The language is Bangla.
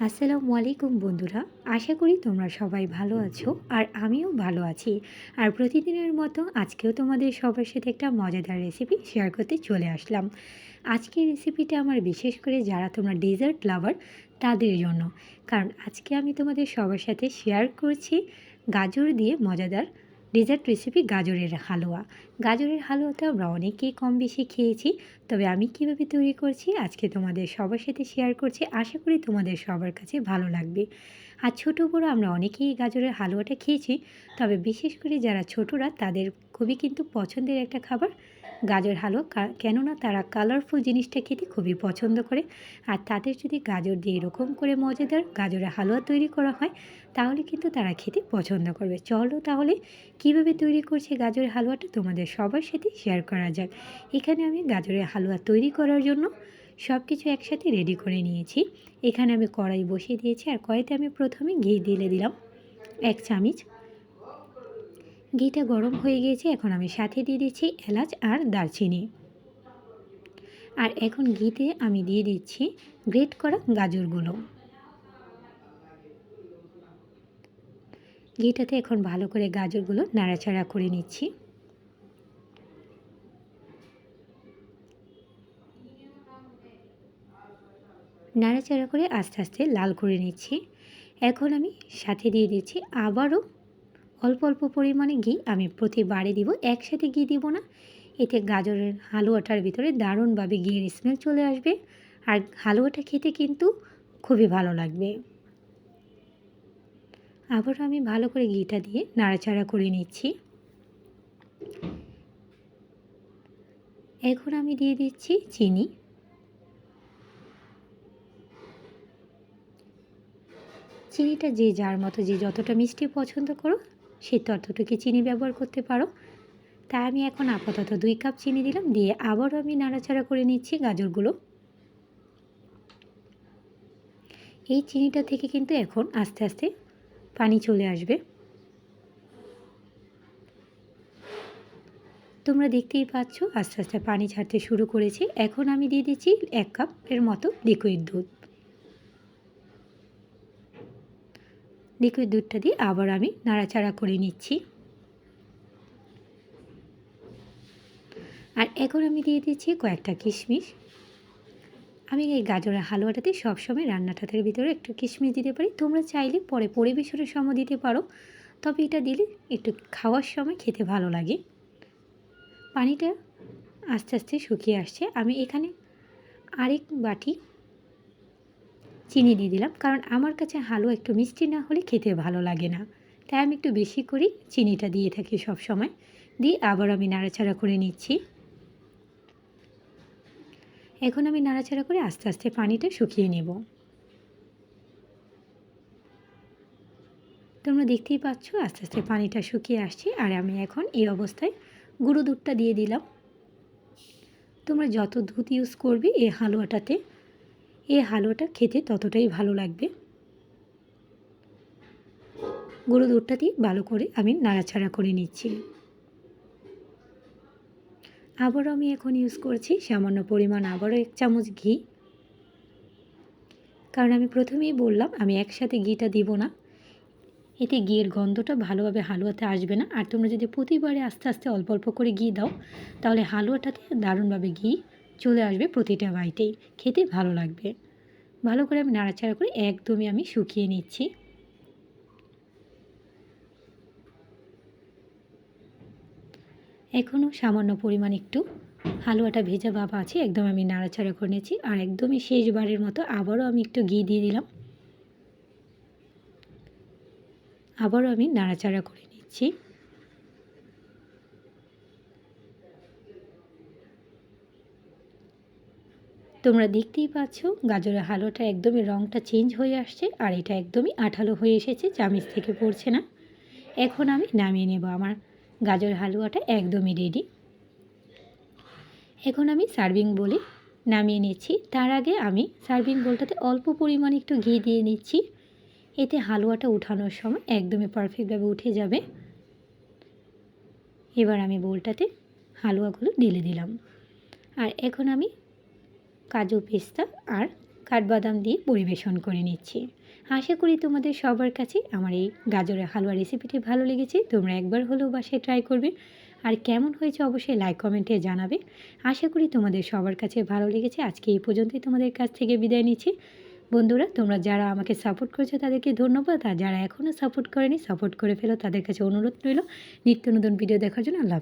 আসসালামু আলাইকুম বন্ধুরা, আশা করি তোমরা সবাই ভালো আছো আর আমিও ভালো আছি। আর প্রতিদিনের মতো আজকেও তোমাদের সবার সাথে একটা মজাদার রেসিপি শেয়ার করতে চলে আসলাম। আজকের রেসিপিটা আমার বিশেষ করে যারা তোমরা ডেজার্ট লাভার তাদের জন্য। কারণ আজকে আমি তোমাদের সবার সাথে শেয়ার করছি গাজর দিয়ে মজাদার ডেজার্ট রেসিপি গাজরের হালুয়া। গাজরের হালুয়া তো আমরা অনেকেই কম বেশি খেয়েছি, তবে আমি কীভাবে তৈরি করছি আজকে তোমাদের সবার সাথে শেয়ার করছি, আশা করি তোমাদের সবার কাছে ভালো লাগবে। আর ছোটো বড়ো আমরা অনেকেই গাজরের হালুয়াটা খেয়েছি, তবে বিশেষ করে যারা ছোটরা তাদের খুবই কিন্তু পছন্দের একটা খাবার গাজর হালুয়া কেননা তারা কালারফুল জিনিসটা খেতে খুবই পছন্দ করে। আর তাদের যদি গাজর দিয়ে এরকম করে মজাদার গাজরের হালুয়া তৈরি করা হয়, তাহলে কিন্তু তারা খেতে পছন্দ করবে। চলো তাহলে কীভাবে তৈরি করছে গাজরের হালুয়াটা তোমাদের সবার সাথে শেয়ার করা যাক। এখানে আমি গাজরের হালুয়া তৈরি করার জন্য সব কিছু একসাথে রেডি করে নিয়েছি। এখানে আমি কড়াই বসিয়ে দিয়েছি আর কড়াইতে আমি প্রথমে ঘি দিলে দিলাম। এক চামচ ঘিটা গরম হয়ে গিয়েছে, এখন আমি সাথে দিয়ে দিচ্ছি এলাচ আর দারচিনি। আর এখন ঘিতে আমি দিয়ে দিচ্ছি গ্রেট করা গাজরগুলো। ঘিটাতে এখন ভালো করে গাজরগুলো নাড়াচাড়া করে নিচ্ছি। নাড়াচাড়া করে আস্তে আস্তে লাল করে নিচ্ছি। এখন আমি সাথে দিয়ে দিচ্ছি আবারও অল্প অল্প পরিমাণে ঘি আমি প্রতিবারে দিব, একসাথে ঘি দিব না। এতে গাজরের হালুয়াটার ভিতরে দারুণভাবে ঘিয়ের স্মেল চলে আসবে আর হালুয়াটা খেতে কিন্তু খুবই ভালো লাগবে। আবারও আমি ভালো করে ঘিটা দিয়ে নাড়াচাড়া করে নিচ্ছি। এখন আমি দিয়ে দিচ্ছি চিনি। চিনিটা যে যার মতো, যে যতটা মিষ্টি পছন্দ করো সে ততটুকু চিনি ব্যবহার করতে পারো। তাই আমি এখন আপাতত দুই কাপ চিনি দিলাম, দিয়ে আবারও আমি নাড়াচাড়া করে নিচ্ছি গাজরগুলো। এই চিনিটা থেকে কিন্তু এখন আস্তে আস্তে পানি চলে আসবে। তোমরা দেখতেই পাচ্ছ, আস্তে আস্তে পানি ছাড়তে শুরু করেছি। এখন আমি দিয়ে দিচ্ছি এক কাপের মতো লিকুইড দুধ। লিকুইড দুধটা দিয়ে আবার আমি নাড়াচাড়া করে নিচ্ছি। আর এখন আমি দিয়ে দিচ্ছি কয়েকটা কিশমিশ। আমি এই গাজরের হালুয়াটাতে সবসময় রান্নাটাতের ভিতরে একটু কিশমিশ দিতে পারি। তোমরা চাইলে পরে পরিবেশনের সময় দিতে পারো। তবে এটা দিলে একটু খাওয়ার সময় খেতে ভালো লাগে। পানিটা আস্তে আস্তে শুকিয়ে আসছে। আমি এখানে আরেক বাটি চিনি দিয়ে দিলাম। কারণ আমার কাছে হালুয়া একটু মিষ্টি না হলে খেতে ভালো লাগে না। তাই আমি একটু বেশি করেই চিনিটা দিয়ে থাকি সব সময় দিয়ে আবার আমি নাড়াচাড়া করে নিচ্ছি। এখন আমি নাড়াচাড়া করে আস্তে আস্তে পানিটা শুকিয়ে নেব। তোমরা দেখতেই পাচ্ছ আস্তে আস্তে পানিটা শুকিয়ে আসছে। আর আমি এখন এই অবস্থায় গুঁড়ো দুধটা দিয়ে দিলাম। তোমরা যত দুধ ইউজ করবে এই হালুয়াটাতে এই হালুয়াটা খেতে ততটাই ভালো লাগবে। গুঁড়ো দুধটা দিয়ে ভালো করে আমি নাড়াচাড়া করে নিচ্ছি। আবারও আমি এখন ইউজ করছি সামান্য পরিমাণ আবারও এক চামচ ঘি। কারণ আমি প্রথমেই বললাম আমি একসাথে ঘিটা দিব না। এতে ঘিয়ের গন্ধটা ভালোভাবে হালুয়াতে আসবে না। আর তোমরা যদি প্রতিবারে আস্তে আস্তে অল্প অল্প করে ঘি দাও, তাহলে হালুয়াটাতে দারুণভাবে ঘি চলে আসবে প্রতিটা বাইটেই খেতে ভালো লাগবে। ভালো করে আমি নাড়াচাড়া করে একদমই আমি শুকিয়ে নিচ্ছি। এখনও সামান্য পরিমাণ একটু হালুয়াটা ভেজা ভাব আছে, একদম আমি নাড়াচাড়া করে নিয়েছি আর একদমই শেষবারের মতো আবারও আমি একটু ঘি দিয়ে দিলাম। আবারও আমি নাড়াচাড়া করে নিচ্ছি। তোমরা দেখতেই পাচ্ছ, গাজরের হালুয়াটা একদমই রঙটা চেঞ্জ হয়ে আসছে আর এটা একদমই আঠালো হয়ে এসেছে, চামিচ থেকে পড়ছে না। এখন আমি নামিয়ে নেব আমার গাজর হালুয়াটা একদমই রেডি এখন আমি সার্ভিং বলে নামিয়ে নিচ্ছি। তার আগে আমি সার্ভিং বোলটাতে অল্প পরিমাণে একটু ঘি দিয়ে নিচ্ছি। এতে হালুয়াটা উঠানোর সময় একদমই পারফেক্টভাবে উঠে যাবে। এবার আমি বোলটাতে হালুয়াগুলো ঢেলে দিলাম। আর এখন আমি কাজু পেস্তা আর কাঠবাদাম দিয়ে পরিবেশন করে নিচ্ছি। আশা করি তোমাদের সবার কাছে আমার এই গাজরের হালুয়া রেসিপিটি ভালো লেগেছে। তোমরা একবার হলেও বাসায় ট্রাই করবে। আর কেমন হয়েছে অবশ্যই লাইক কমেন্টে জানাবে। আশা করি তোমাদের সবার কাছে ভালো লেগেছে। আজকে এই পর্যন্তই তোমাদের কাছ থেকে বিদায় নিচ্ছি। বন্ধুরা, তোমরা যারা আমাকে সাপোর্ট করেছ তাদেরকে ধন্যবাদ। আর যারা এখনও সাপোর্ট করেনি সাপোর্ট করে ফেলো। তাদের কাছে অনুরোধ রইল। নিত্য নতুন ভিডিও দেখার জন্য আল্লাহ